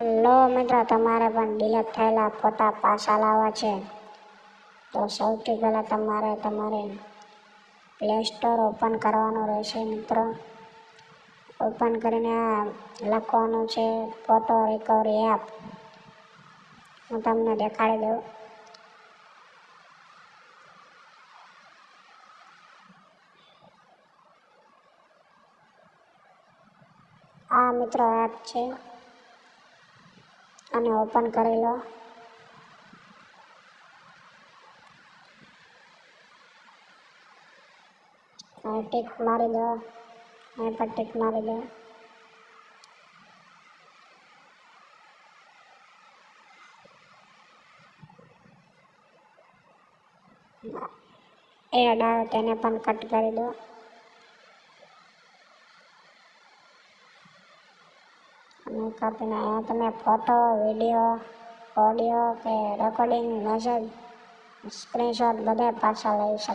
લો મિત્રો, તમારે પણ ડિલેટ થયેલા ફોટા પાછા લાવવા છે. તો સૌથી પહેલાં તમારે તમારે પ્લે સ્ટોર ઓપન કરવાનું રહેશે મિત્રો. ઓપન કરીને આ લખવાનું છે ફોટો રિકવરી એપ હું તમને દેખાડી દઉં. આ મિત્રો એપ છે. અને ઓપન કરી લો અહીં ટીક મારી દો અહીં પર ટીક મારી દો એડ આવે તેને પણ કટ કરી દો અને કાપીને અહીંયા તમે ફોટો, વીડિયો, ઓડિયો કે રેકોર્ડિંગ મેસેજ સ્ક્રીનશોટ બધે પાછા લઈ શકો.